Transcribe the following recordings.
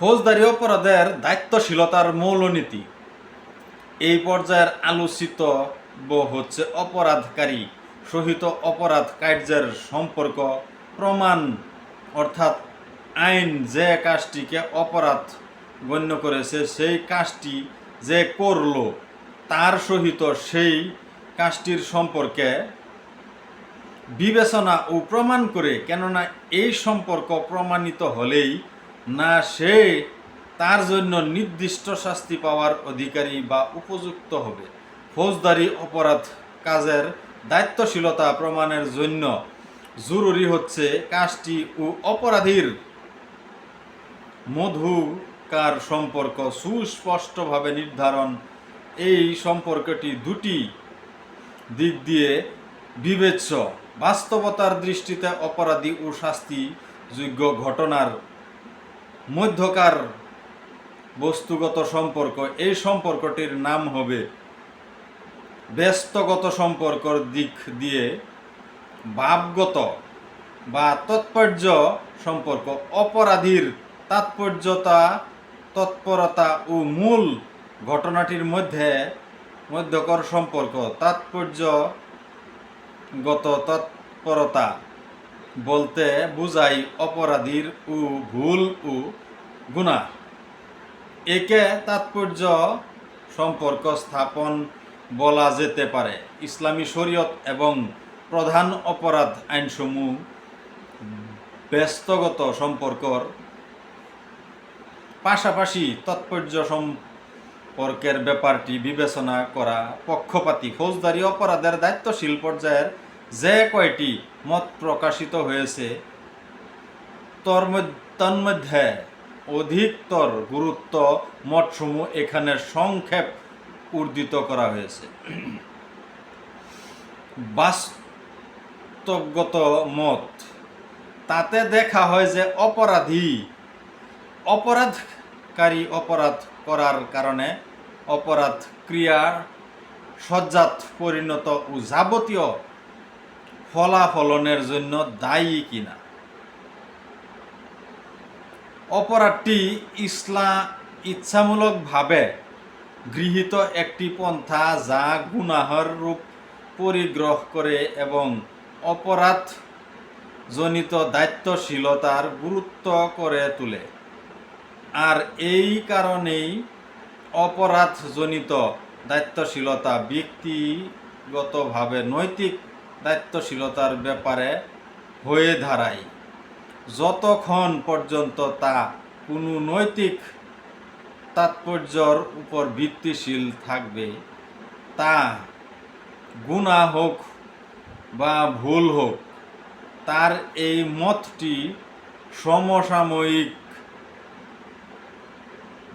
ফৌজদারি অপরাধের দায়িত্বশীলতার মৌলনীতি। এই পর্যায়ের আলোচিত ব হচ্ছে অপরাধকারী। সহিত অপরাধ কার্যের সম্পর্ক, প্রমাণ, অর্থাৎ আইন যে কাজটিকে অপরাধ গণ্য করেছে, সেই কাজটি যে করল, তার সহিত সেই কাজটির সম্পর্কে বিবেচনা ও প্রমাণ করে, কেননা এই সম্পর্ক প্রমাণিত হলেই না সে তার জন্য নির্দিষ্ট শাস্তি পাওয়ার অধিকারী বা উপযুক্ত হবে। ফৌজদারি অপরাধ কাজের দায়িত্বশীলতা প্রমাণের জন্য জরুরি হচ্ছে কাজটি ও অপরাধীর মধুকার সম্পর্ক সুস্পষ্টভাবে নির্ধারণ। এই সম্পর্কটি দুটি দিক দিয়ে বিবেচ্য। বাস্তবতার দৃষ্টিতে অপরাধী ও শাস্তিযোগ্য ঘটনার মধ্যকার বস্তুগত সম্পর্ক, এই সম্পর্কটির নাম হবে ব্যস্তগত সম্পর্কর দিক দিয়ে ভাবগত বা তাৎপর্য সম্পর্ক, অপরাধীর তাৎপর্যতা, তৎপরতা ও মূল ঘটনাটির মধ্যে মধ্যকর সম্পর্ক, তাৎপর্যগত তৎপরতা বলতে বুঝাই অপরাধীর ও ভুল ও গুণা। একে তাৎপর্য সম্পর্ক স্থাপন বলা যেতে পারে। ইসলামী শরীয়ত এবং প্রধান অপরাধ আইনসমূহ ব্যস্তগত সম্পর্কর পাশাপাশি তাৎপর্য সম্পর্কের ব্যাপারটি বিবেচনা করা পক্ষপাতী। ফৌজদারি অপরাধের দায়িত্বশীল পর্যায়ের যে কয়টি মত প্রকাশিত হয়েছে তন্মধ্যে অধিকতর গুরুত্ব মঠসমূহ এখানে সংক্ষেপ উর্দিত করা হয়েছে। বাস্তবগত মত, তাতে দেখা হয় যে অপরাধী, অপরাধকারী অপরাধ করার কারণে অপরাধ ক্রিয়া, সজ্জাত, পরিণত ও যাবতীয় ফলাফলনের জন্য দায়ী কিনা। অপরাধটি ইসলা ইচ্ছামূলকভাবে গৃহীত একটি পন্থা যা গুনাহর রূপ পরিগ্রহ করে এবং অপরাধ জনিত দায়িত্বশীলতার গুরুত্ব করে তোলে। আর এই কারণেই অপরাধজনিত দায়িত্বশীলতা ব্যক্তিগতভাবে নৈতিক দায়িত্বশীলতার ব্যাপারে হয়ে দাঁড়ায়। যতক্ষণ পর্যন্ত তা কোনো নৈতিক তাৎপর্যর উপর ভিত্তিশীল থাকবে, তা গুণা হোক বা ভুল হোক, তার এই মতটি সমসাময়িক,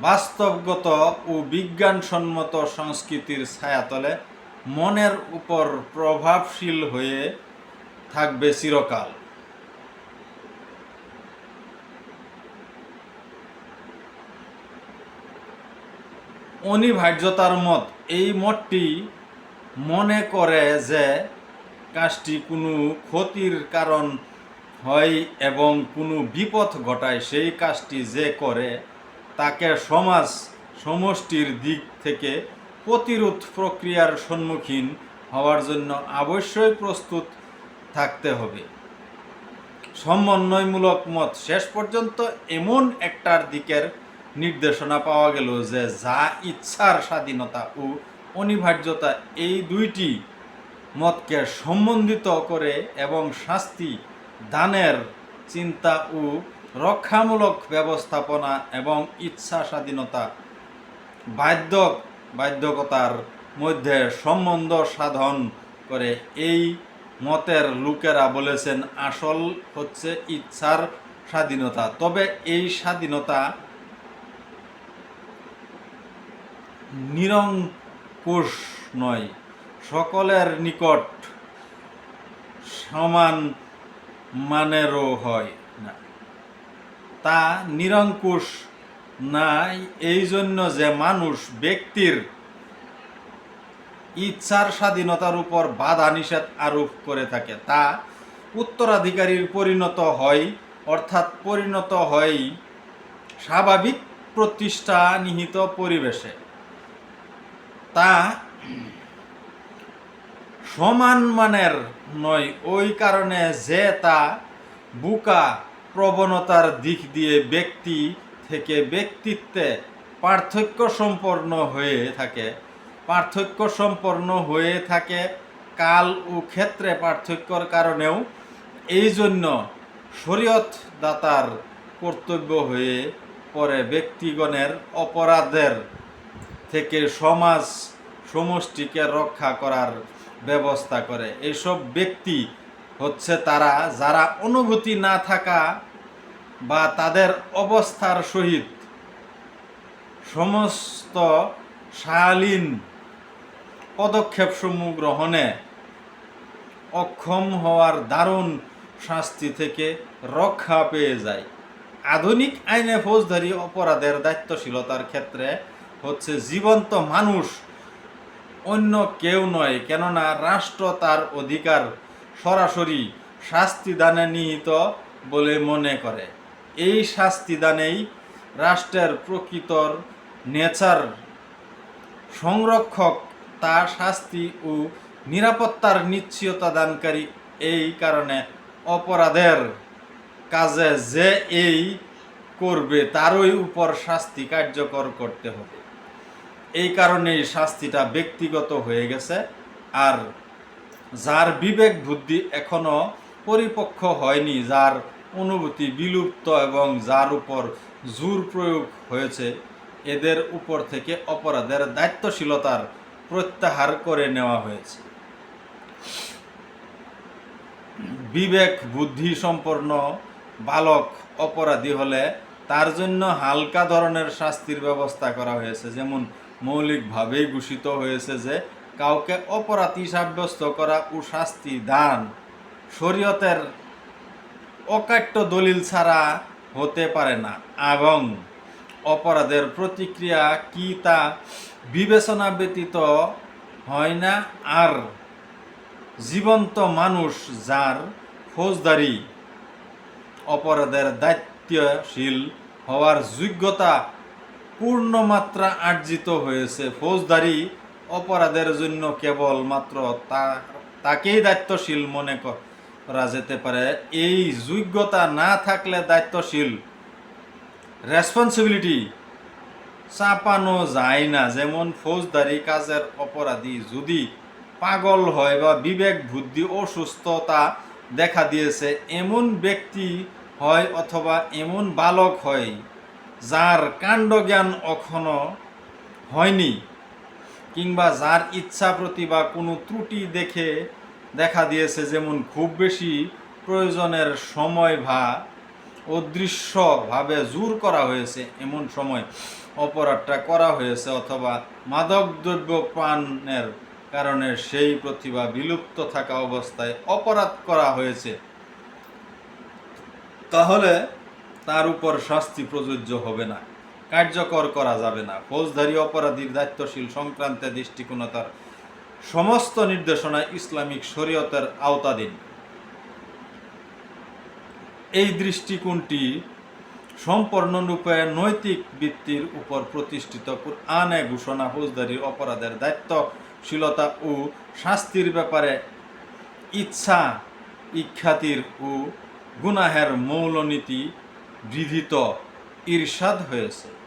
বাস্তবগত ও বিজ্ঞানসম্মত সংস্কৃতির ছায়াতলে মনের উপর প্রভাবশীল হয়ে থাকবে চিরকাল। অনিবার্যতার মত। এই মতটি মনে করে যে কাজটি কোনো ক্ষতির কারণ হয় এবং কোনো বিপদ ঘটায়, সেই কাজটি যে করে তাকে সমাজ সমষ্টির দিক থেকে প্রতিরোধ প্রক্রিয়ার সম্মুখীন হওয়ার জন্য অবশ্যই প্রস্তুত থাকতে হবে। সমন্বয়মূলক মত। শেষ পর্যন্ত এমন একটার দিকের নির্দেশনা পাওয়া গেল যে যা ইচ্ছার স্বাধীনতা ও অনিবার্যতা এই দুইটি মতকে সম্বন্ধিত করে এবং শাস্তি, দানের চিন্তা ও রক্ষামূলক ব্যবস্থাপনা এবং ইচ্ছা স্বাধীনতা বাধ্য বাধ্যকতার মধ্যে সম্বন্ধ সাধন করে এই মতের লোকেরা বলেছেন, আসল হচ্ছে ইচ্ছার স্বাধীনতা। তবে এই স্বাধীনতা নিরঙ্কুশ নয়, সকলের নিকট সমান মানেরও হয় না। তা নিরঙ্কুশ নাই এই জন্য যে মানুষ ব্যক্তির ইচ্ছার স্বাধীনতার উপর বাধা নিষেধ আরোপ করে থাকে, তা উত্তরাধিকারীর পরিণত হয়, অর্থাৎ পরিণত হয় স্বাভাবিক প্রতিষ্ঠা নিহিত পরিবেশে। তা সমান মানের নয়। ওই কারণে যে তা বুকা প্রবণতার দিক দিয়ে ব্যক্তি থেকে ব্যক্তিত্বে পার্থক্য সম্পন্ন হয়ে থাকে। পার্থক্য সম্পন্ন হয়ে থাকে কাল ও ক্ষেত্রে পার্থক্যর কারণেও। এই জন্য শরীয়ত দাতার কর্তব্য হয়ে পড়ে ব্যক্তিগণের অপরাধের থেকে সমাজ সমষ্টিকে রক্ষা করার ব্যবস্থা করে। এইসব ব্যক্তি হচ্ছে তারা, যারা অনুভূতি না থাকা বা তাদের অবস্থার সহিত সমস্ত শালীন পদক্ষেপসমূহ গ্রহণে অক্ষম হওয়ার দারুণ শাস্তি থেকে রক্ষা পেয়ে যায়। আধুনিক আইনে ফৌজদারি অপরাধের দায়িত্বশীলতার ক্ষেত্রে হচ্ছে জীবন্ত মানুষ, অন্য কেউ নয়। কেননা রাষ্ট্র তার অধিকার সরাসরি শাস্তি দানে নিহিত বলে মনে করে। এই শাস্তি দানেই রাষ্ট্রের প্রকৃতর নেচার সংরক্ষক তা শাস্তি ও নিরাপত্তার নিশ্চয়তা দানকারী এই কারণে অপরাধের কাজে যে এই করবে, তারই উপর শাস্তি কার্যকর করতে হবে। এই কারণেই শাস্তিটা ব্যক্তিগত হয়ে গেছে আর যার বিবেক বুদ্ধি এখনও পরিপক্ক হয়নি, যার অনুভূতি বিলুপ্ত এবং যার উপর জোর প্রয়োগ হয়েছে, এদের উপর থেকে অপরাধের দায়িত্বশীলতার প্রত্যাহার করে নেওয়া হয়েছে। বিবেক বুদ্ধি সম্পন্ন বালক অপরাধী হলে তার জন্য হালকা ধরনের শাস্তির ব্যবস্থা করা হয়েছে, যেমন মৌলিকভাবেই ঘোষিত হয়েছে যে কাউকে অপরাধী সাব্যস্ত করা ও শাস্তি দান শরীয়তের অকাট্য দলিল ছাড়া হতে পারে না। এবং অপরাধের প্রতিক্রিয়া কি তা বিবেচনা ব্যতীত হয় না। আর জীবন্ত মানুষ যার ফৌজদারি অপরাধের দায়িত্বশীল হওয়ার যোগ্যতা পূর্ণমাত্রা আর্জিত হয়েছে। ফৌজদারি অপরাধের জন্য কেবলমাত্র তা তাকেই দায়িত্বশীল মনে করা যেতে পারে। এই যোগ্যতা না থাকলে দায়িত্বশীল রেসপন্সিবিলিটি চাপানো যায় না। যেমন ফৌজদারি কাজের অপরাধী যদি পাগল হয় বা বিবেক, বুদ্ধি, অসুস্থতা দেখা দিয়েছে, এমন ব্যক্তি হয় অথবা এমন বালক হয় যার কাণ্ডজ্ঞান এখনও হয়নি কিংবা যার ইচ্ছা প্রতি বা কোনো ত্রুটি দেখে দেখা দিয়েছে যেমন খুব বেশি প্রয়োজনের সময় বা অদৃশ্যভাবে জোর করা হয়েছে এমন সময় অপরাধটা করা হয়েছে অথবা মাদকদ্রব্য পানের কারণে সেই প্রতিভা বিলুপ্ত থাকা অবস্থায় অপরাধ করা হয়েছে তাহলে তার উপর শাস্তি প্রযোজ্য হবে না। কার্যকর করা যাবে না। ফৌজদারি অপরাধীর দায়িত্বশীল সংক্রান্তে দৃষ্টিকোণতার সমস্ত নির্দেশনা ইসলামিক শরীয়তের আওতাধীন। এই দৃষ্টিকোণটি সম্পূর্ণরূপে নৈতিক ভিত্তির উপর প্রতিষ্ঠিত। আনে ঘোষণা, ফৌজদারি অপরাধের দায়িত্বশীলতা ও শাস্তির ব্যাপারে ইচ্ছা ইখ্যাতির ও গুনাহের মৌলনীতি বিধিত ঈর্ষাদ হয়েছে।